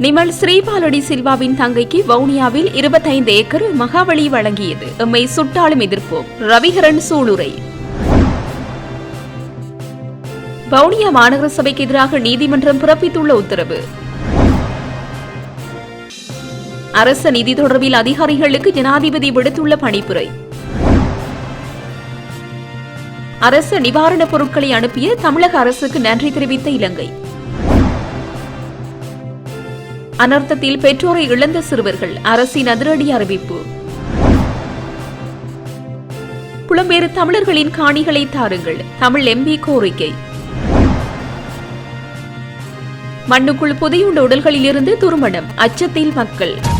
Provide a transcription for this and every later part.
நிமல் ஸ்ரீபாலடி சில்வாவின் தங்கைக்கு வவுனியாவில் இருபத்தைந்து ஏக்கர் மகாபலி வழங்கியது. எம்மை சுட்டாலும் எதிர்ப்போம். ரவிகரன் சூளுரை. வவுனியா மாநகர சபைக்கு எதிராக நீதிமன்றம் பிறப்பித்துள்ள உத்தரவு. அரச நிதி தொடர்பில் அதிகாரிகளுக்கு ஜனாதிபதி விடுத்துள்ள பணிப்புரை. அரச நிவாரணப் பொருட்களை அனுப்பிய தமிழக அரசுக்கு நன்றி தெரிவித்த இலங்கை. அனர்த்தத்தில் பெற்றோரை இழந்த சிறுவர்கள் அரசின் அதிரடி அறிவிப்பு. புலம்பெயர் தமிழர்களின் காணிகளை தாருங்கள். தமிழ் எம்பி கோரிக்கை. மண்ணுக்குள் புதையுண்ட உடல்களிலிருந்து துருமணம். அச்சத்தில் மக்கள்.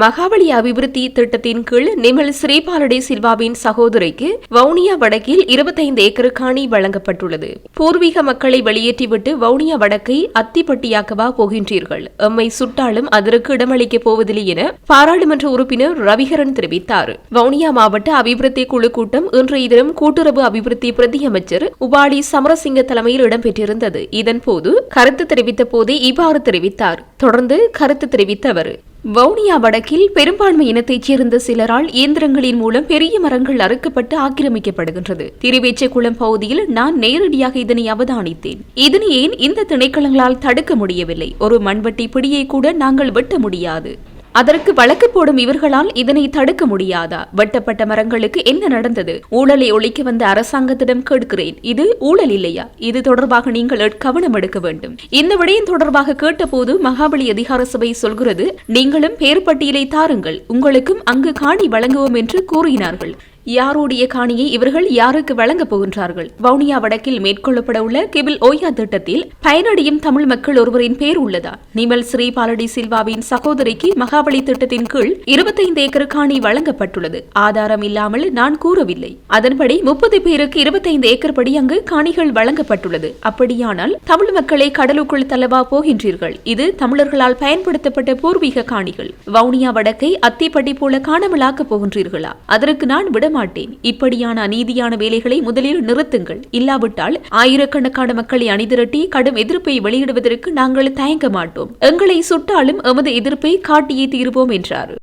மகாபலி அபிவிருத்தி திட்டத்தின் கீழ் நிமல் ஸ்ரீபாலடி சில்வாவின் சகோதரிக்கு வவுனியா வடக்கில் இருபத்தைந்து ஏக்கர் காணி வழங்கப்பட்டுள்ளது. பூர்வீக மக்களை வெளியேற்றிவிட்டு வவுனியா வடக்கை அத்திப்பட்டியாக்கவா போகின்றீர்கள். எம்மை சுட்டாலும் அதற்கு இடமளிக்கப் போவதில்லை என பாராளுமன்ற உறுப்பினர் ரவிகரன் தெரிவித்தார். வவுனியா மாவட்ட அபிவிருத்தி குழு கூட்டம் இன்றைய தினம் கூட்டுறவு அபிவிருத்தி பிரதி அமைச்சர் உபாடி சமரசிங்க தலைமையில் இடம்பெற்றிருந்தது. இதன்போது கருத்து தெரிவித்த போதே இவ்வாறு தெரிவித்தார். தொடர்ந்து கருத்து தெரிவித்த அவர் வவுனியா வடக்கில் பெரும்பான்மை இனத்தைச் சேர்ந்த சிலரால் இயந்திரங்களின் மூலம் பெரிய மரங்கள் அறுக்கப்பட்டு ஆக்கிரமிக்கப்படுகின்றது. திருவேச்சக்குளம் பகுதியில் நான் நேரடியாக இதனை அவதானித்தேன். இதனை ஏன் இந்த திணைக்களங்களால் தடுக்க முடியவில்லை? ஒரு மண்வெட்டி பிடியை கூட நாங்கள் வெட்ட முடியாது. அதற்கு வழக்கு போடும் இவர்களால் இதனை தடுக்க முடியாதா? வெட்டப்பட்ட மரங்களுக்கு என்ன நடந்தது? ஊழலை ஒழிக்க வந்த அரசாங்கத்திடம் கேட்கிறேன். இது ஊழல் இல்லையா? இது தொடர்பாக நீங்கள் கவனம் எடுக்க வேண்டும். இந்த விடயம் தொடர்பாக கேட்டபோது மகாபலி அதிகார சபை சொல்கிறது நீங்களும் பேர் பட்டியலை தாருங்கள். உங்களுக்கும் அங்கு காணி வழங்குவோம் என்று கூறினார்கள். யாருடைய காணியை இவர்கள் யாருக்கு வழங்கப் போகின்றார்கள்? வவுனியா வடக்கில் மேற்கொள்ளப்பட உள்ள கிபில் ஓயா திட்டத்தில் பயனடையும் தமிழ் மக்கள் ஒருவரின் பேர் உள்ளதா? நிமல் ஸ்ரீ பாலடி சில்வாவின் சகோதரிக்கு மகாபலி திட்டத்தின் கீழ் இருபத்தைந்து ஏக்கர் காணி வழங்கப்பட்டுள்ளது. ஆதாரம் இல்லாமல் நான் கூறவில்லை. அதன்படி முப்பது பேருக்கு இருபத்தைந்து ஏக்கர் படி அங்கு காணிகள் வழங்கப்பட்டுள்ளது. அப்படியானால் தமிழ் மக்களை கடலுக்குள் தள்ளவா போகின்றீர்கள்? இது தமிழர்களால் பயன்படுத்தப்பட்ட பூர்வீக காணிகள். வவுனியா வடக்கை அத்திப்பட்டி போல காணாமலாக்கப் போகின்றீர்களா? அதற்கு நான் விட மாட்டேன். இப்படியான அநீதியான வேலைகளை முதலில் நிறுத்துங்கள். இல்லாவிட்டால் ஆயிரக்கணக்கான மக்களை அணிதிரட்டி கடும் எதிர்ப்பை வெளியிடுவதற்கு நாங்கள் தயங்க மாட்டோம். எங்களை சுட்டாலும் எமது எதிர்ப்பை காட்டியே தீர்வோம் என்றார்.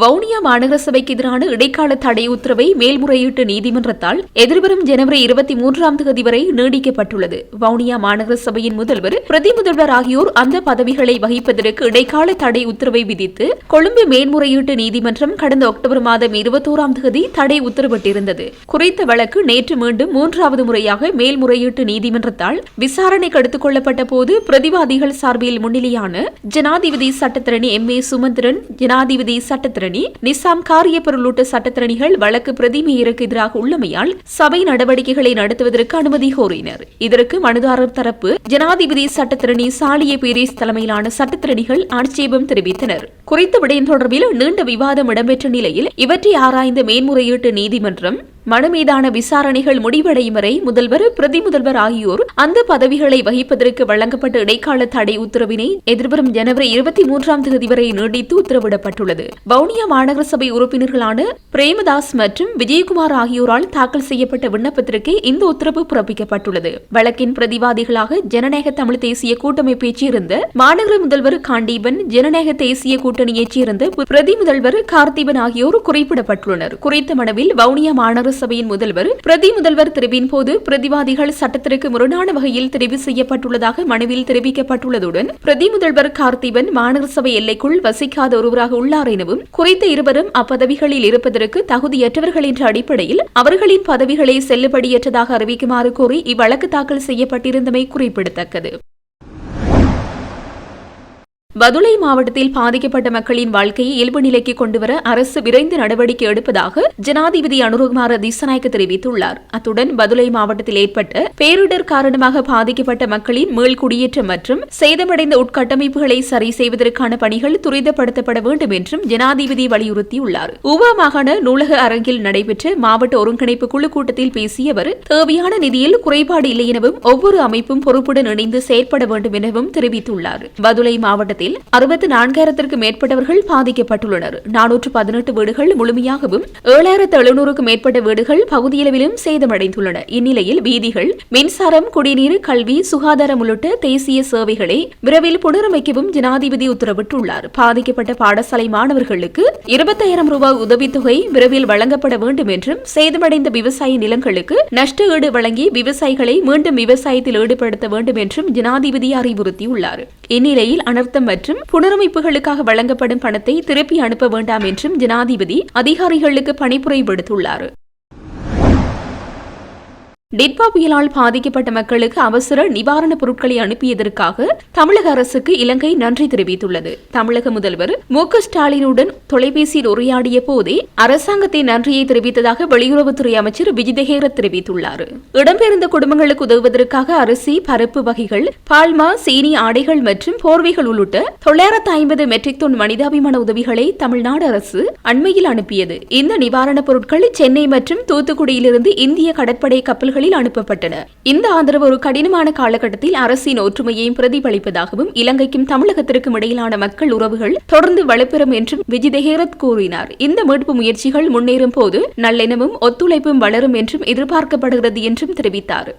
வவுனியா மாநகர சபைக்கு எதிரான இடைக்கால தடை உத்தரவை மேல்முறையீட்டு நீதிமன்றத்தால் எதிர்வரும் ஜனவரி இருபத்தி மூன்றாம் தேதி வரை நீடிக்கப்பட்டுள்ளது. வவுனியா மாநகர சபையின் முதல்வர் பிரதி முதல்வர் ஆகியோர் அந்த பதவிகளை வகிப்பதற்கு இடைக்கால தடை உத்தரவை விதித்து கொழும்பு மேல்முறையீட்டு நீதிமன்றம் கடந்த அக்டோபர் மாதம் இருபத்தோராம் தேதி தடை உத்தரவிட்டிருந்தது. குறித்த வழக்கு நேற்று மீண்டும் மூன்றாவது முறையாக மேல்முறையீட்டு நீதிமன்றத்தால் விசாரணைக்கு எடுத்துக் கொள்ளப்பட்ட போது பிரதிவாதிகள் சார்பில் முன்னிலையான ஜனாதிபதி சட்டத்திரணி எம் ஏ சுமந்திரன் ஜனாதிபதி சட்டத்திரணி நிசாம் காரியப்பொருள் உள்ளிட்ட சட்டத்திரணிகள் வழக்கு பிரதிமேயருக்கு எதிராக உள்ளமையால் சபை நடவடிக்கைகளை நடத்துவதற்கு அனுமதி கோரினர். இதற்கு மனுதாரர் தரப்பு ஜனாதிபதி சட்டத்திரணி சாலிய பீரிஸ் தலைமையிலான சட்டத்திரணிகள் ஆட்சேபம் தெரிவித்தனர். குறித்த விடயம் தொடர்பில் நீண்ட விவாதம் இடம்பெற்ற நிலையில் இவற்றை ஆராய்ந்த மேன்முறையீட்டு நீதிமன்றம் மனு மீதான விசாரணைகள் முடிவடையும் வரை முதல்வர் பிரதி முதல்வர் ஆகியோர் அந்த பதவிகளை வகிப்பதற்கு வழங்கப்பட்ட இடைக்கால தடை உத்தரவினை எதிர்வரும் ஜனவரி இருபத்தி மூன்றாம் தேதி வரை நீடித்து உத்தரவிடப்பட்டுள்ளது. வவுனியா மாநகர சபை உறுப்பினர்களான பிரேமதாஸ் மற்றும் விஜயகுமார் ஆகியோரால் தாக்கல் செய்யப்பட்ட விண்ணப்பத்திற்கு இந்த உத்தரவு பிறப்பிக்கப்பட்டுள்ளது. வழக்கின் பிரதிவாதிகளாக ஜனநாயக தமிழ் தேசிய கூட்டமைப்பைச் சேர்ந்த மாநகர முதல்வர் காண்டீபன் ஜனநாயக தேசிய கூட்டணியைச் சேர்ந்த பிரதி முதல்வர் கார்த்திபன் ஆகியோர் குறிப்பிடப்பட்டுள்ளனர். குறித்த மனுவில் வவுனியா மாநகர சபையின் முதல்வர் பிரதி முதல்வர் தெரிவின் போது பிரதிவாதிகள் சட்டத்திற்கு முரணான வகையில் தெரிவு செய்யப்பட்டுள்ளதாக மனுவில் தெரிவிக்கப்பட்டுள்ளதுடன் பிரதி முதல்வர் கார்த்திபன் மாநகர சபை எல்லைக்குள் வசிக்காத ஒருவராக உள்ளார் எனவும் குறித்த இருவரும் அப்பதவிகளில் இருப்பதற்கு தகுதியற்றவர்கள் என்ற அடிப்படையில் அவர்களின் பதவிகளை செல்லுபடியற்றதாக அறிவிக்குமாறு கோரி இவ்வழக்கு தாக்கல் செய்யப்பட்டிருந்தமை குறிப்பிடத்தக்கது. பதுளை மாவட்டத்தில் பாதிக்கப்பட்ட மக்களின் வாழ்க்கையை இயல்பு நிலைக்கு கொண்டுவர அரசு விரைந்து நடவடிக்கை எடுப்பதாக ஜனாதிபதி அனுரகுமார திசநாயக்க தெரிவித்துள்ளார். அத்துடன் பதுளை மாவட்டத்தில் ஏற்பட்ட பேரிடர் காரணமாக பாதிக்கப்பட்ட மக்களின் மீள்குடியேற்றம் மற்றும் சேதமடைந்த உட்கட்டமைப்புகளை சரி செய்வதற்கான பணிகள் துரிதப்படுத்தப்பட வேண்டும் என்றும் ஜனாதிபதி வலியுறுத்தியுள்ளார். உவா மாகாண நூலக அரங்கில் நடைபெற்ற மாவட்ட ஒருங்கிணைப்பு குழு கூட்டத்தில் பேசிய அவர் தேவையான நிதியில் குறைபாடு இல்லை எனவும் ஒவ்வொரு அமைப்பும் பொறுப்புடன் இணைந்து செயற்பட வேண்டும் எனவும் தெரிவித்துள்ளார். பதுளை மாவட்டத்தில் அதில் அறுபத்தி நான்காயிரத்திற்கு மேற்பட்டவர்கள் பாதிக்கப்பட்டுள்ளனர். நானூற்று பதினெட்டு வீடுகள் முழுமையாகவும் ஏழாயிரத்து எழுநூறுக்கும் மேற்பட்ட வீடுகள் பகுதியளவிலும் சேதமடைந்துள்ளன. இந்நிலையில் வீதிகள் மின்சாரம் குடிநீர் கல்வி சுகாதாரம் உள்ளிட்ட தேசிய சேவைகளை விரைவில் புனரமைக்கவும் ஜனாதிபதி உத்தரவிட்டுள்ளார். பாதிக்கப்பட்ட பாடசாலை மாணவர்களுக்கு இருபத்தாயிரம் ரூபாய் உதவித்தொகை விரைவில் வழங்கப்பட வேண்டும் என்றும் சேதமடைந்த விவசாய நிலங்களுக்கு நஷ்ட ஈடு வழங்கி விவசாயிகளை மீண்டும் விவசாயத்தில் ஈடுபடுத்த வேண்டும் என்றும் ஜனாதிபதி அறிவுறுத்தியுள்ளார். இந்நிலையில் அனர்த்தம் மற்றும் புனரமைப்புகளுக்காக வழங்கப்படும் பணத்தை திருப்பி அனுப்ப வேண்டாம் என்றும் ஜனாதிபதி அதிகாரிகளுக்கு பணிப்புரை விடுத்துள்ளார். டிட்பா புயலால் பாதிக்கப்பட்ட மக்களுக்கு அவசர நிவாரணப் பொருட்களை அனுப்பியதற்காக தமிழக அரசுக்கு இலங்கை நன்றி தெரிவித்துள்ளது. தமிழக முதல்வர் மு க ஸ்டாலினுடன் தொலைபேசியில் உரையாடிய போதே அரசாங்கத்தை நன்றியை தெரிவித்ததாக வெளியுறவுத்துறை அமைச்சர் விஜிதஹேர தெரிவித்துள்ளார். இடம்பெயர்ந்த குடும்பங்களுக்கு உதவுவதற்காக அரிசி பருப்பு வகைகள் பால்மா சீனி ஆடைகள் மற்றும் போர்வைகள் உள்ளிட்ட தொள்ளாயிரத்து ஐம்பது மெட்ரிக் தொன் மனிதாபிமான உதவிகளை தமிழ்நாடு அரசு அண்மையில் அனுப்பியது. இந்த நிவாரணப் பொருட்கள் சென்னை மற்றும் தூத்துக்குடியிலிருந்து இந்திய கடற்படை கப்பல்கள் கப்பல்களில் அனுப்பப்பட்டன. இந்த ஆதரவு ஒரு கடினமான காலகட்டத்தில் அரசின் ஒற்றுமையையும் பிரதிபலிப்பதாகவும் இலங்கைக்கும் தமிழகத்திற்கும் இடையிலான மக்கள் உறவுகள் தொடர்ந்து வலுப்பெறும் என்றும் விஜிதஹேரத் கூறினார். இந்த மீட்பு முயற்சிகள் முன்னேறும் போது நல்லெண்ணமும் ஒத்துழைப்பும் வளரும் என்றும் எதிர்பார்க்கப்படுகிறது என்றும் தெரிவித்தார்.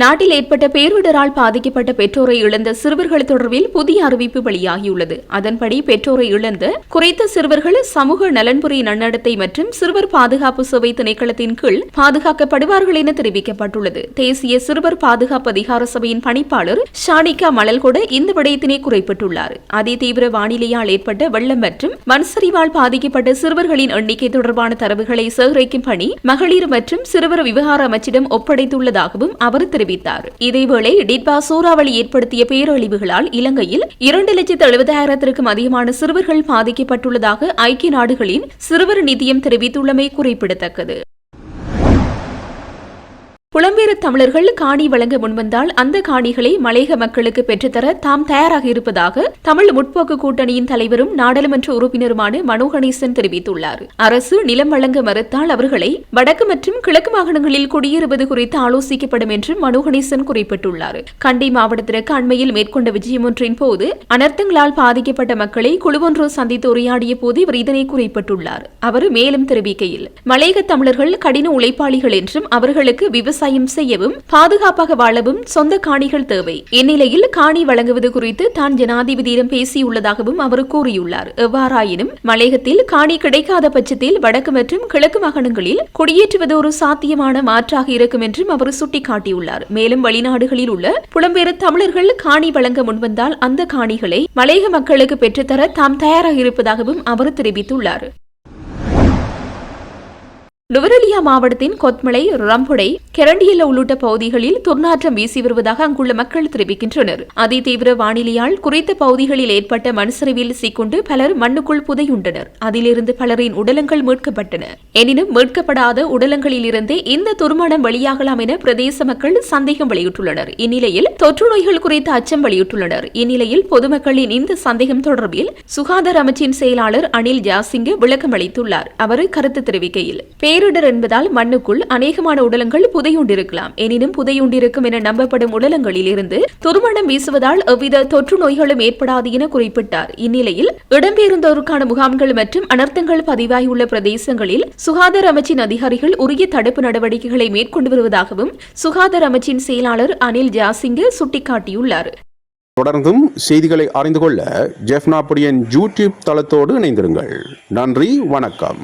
நாட்டில் ஏற்பட்ட பேரிடரால் பாதிக்கப்பட்ட பெற்றோரை இழந்த சிறுவர்கள் தொடர்பில் புதிய அறிவிப்பு வெளியாகியுள்ளது. அதன்படி பெற்றோரை இழந்த குறைத்த சிறுவர்கள் சமூக நலன்புரி நன்னடத்தை மற்றும் சிறுவர் பாதுகாப்பு சேவை திணைக்களத்தின் கீழ் பாதுகாக்கப்படுவார்கள் என தெரிவிக்கப்பட்டுள்ளது. தேசிய சிறுவர் பாதுகாப்பு அதிகார சபையின் பணிப்பாளர் ஷானிகா மலல்கொட இந்த விடயத்தினை குறிப்பிட்டுள்ளார். அதிதீவிர வானிலையால் ஏற்பட்ட வெள்ளம் மற்றும் மண்சரிவால் பாதிக்கப்பட்ட சிறுவர்களின் எண்ணிக்கை தொடர்பான தரவுகளை சேகரிக்கும் பணி மகளிர் மற்றும் சிறுவர் விவகார அமைச்சிடம் ஒப்படைத்துள்ளதாகவும் அவர் தெரிவித்தார் தெரிவித்தார். இதேவேளை டிட்பா சூறாவளி ஏற்படுத்திய பேரழிவுகளால் இலங்கையில் இரண்டு லட்சத்து எழுபதாயிரத்திற்கும் அதிகமான சிறுவர்கள் பாதிக்கப்பட்டுள்ளதாக ஐக்கிய நாடுகளின் சிறுவர் நிதியம் தெரிவித்துள்ளமை குறிப்பிடத்தக்கது. புலம்பெயர் தமிழர்கள் காணி வழங்க முன்வந்தால் அந்த காணிகளை மலையக மக்களுக்கு பெற்றுத்தர தாம் தயாராக இருப்பதாக தமிழ் முற்போக்கு கூட்டணியின் தலைவரும் நாடாளுமன்ற உறுப்பினருமான மனோ கணேசன் தெரிவித்துள்ளார். அரசு நிலம் வழங்க மறுத்தால் அவர்களை வடக்கு மற்றும் கிழக்கு மாகாணங்களில் குடியேறுவது குறித்து ஆலோசிக்கப்படும் என்றும் மனோ கணேசன் குறிப்பிட்டுள்ளார். கண்டி மாவட்டத்திற்கு அண்மையில் மேற்கொண்ட விஜயம் ஒன்றின் போது அனர்த்தங்களால் பாதிக்கப்பட்ட மக்களை குழுவொன்று சந்தித்து உரையாடிய போது இவர் இதனை குறிப்பிட்டுள்ளார். அவர் மேலும் தெரிவிக்கையில் மலையக தமிழர்கள் கடின உழைப்பாளிகள் என்றும் அவர்களுக்கு விவசாய விவசாயம் செய்யவும் பாதுகாப்பாக வாழவும் சொந்த காணிகள் தேவை. இந்நிலையில் காணி வழங்குவது குறித்து தான் ஜனாதிபதியிடம் பேசியுள்ளதாகவும் அவர் கூறியுள்ளார். எவ்வாறாயினும் மலையகத்தில் காணி கிடைக்காத பட்சத்தில் வடக்கு மற்றும் கிழக்கு மாகாணங்களில் குடியேற்றுவது ஒரு சாத்தியமான மாற்றாக இருக்கும் என்றும் அவர் சுட்டிக்காட்டியுள்ளார். மேலும் வெளிநாடுகளில் உள்ள புலம்பெயர் தமிழர்கள் காணி வழங்க முன்வந்தால் அந்த காணிகளை மலையக மக்களுக்கு பெற்றுத்தர தாம் தயாராக இருப்பதாகவும் அவர் தெரிவித்துள்ளார். நுவரெலியா மாவட்டத்தின் கொத்மலை ரம்புடை கெரண்டியல உள்ளிட்ட பகுதிகளில் துர்நாற்றம் வீசி வருவதாக அங்குள்ள மக்கள் தெரிவிக்கின்றனர். அதிதீவிர வானிலையால் குறித்த பகுதிகளில் ஏற்பட்ட மண்சரிவில் சிக்கொண்டு பலர் மண்ணுக்குள் புதையுண்டனர். அதிலிருந்து பலரின் உடலங்கள் மீட்கப்பட்டன. எனினும் மீட்கப்படாத உடலங்களில் இருந்தே இந்த துர்மணம் வெளியாகலாம் என பிரதேச மக்கள் சந்தேகம் வெளியிட்டுள்ளனர். இந்நிலையில் தொற்று நோய்கள் குறித்த அச்சம் வெளியிட்டுள்ளனர். இந்நிலையில் பொதுமக்களின் இந்த சந்தேகம் தொடர்பில் சுகாதார அமைச்சின் செயலாளர் அனில் ஜாசிங்க விளக்கம் அளித்துள்ளார். அவர் கருத்து தெரிவிக்கையில் பேரிடர் என்பதால் மண்ணுக்குள் அநேகமான உடலங்கள் புதையுண்டிருக்கலாம். எனினும் புதையுண்டிருக்கும் என நம்பப்படும் உடலங்களில் இருந்து துர்மணம் வீசுவதால் எவ்வித தொற்று நோய்களும் ஏற்படாது என குறிப்பிட்டார். இந்நிலையில் இடம்பெயர்ந்தோருக்கான முகாம்கள் மற்றும் அனர்த்தங்கள் பதிவாகியுள்ள பிரதேசங்களில் சுகாதார அமைச்சின் அதிகாரிகள் உரிய தடுப்பு நடவடிக்கைகளை மேற்கொண்டு வருவதாகவும் சுகாதார அமைச்சின் செயலாளர் அனில் ஜாசிங்க சுட்டிக்காட்டியுள்ளார். தொடர்ந்தும் செய்திகளை அறிந்து கொள்ள ஜெஃப்னாபுரியன் யூடியூப் தளத்தோடு இணைந்திருங்கள். நன்றி வணக்கம்.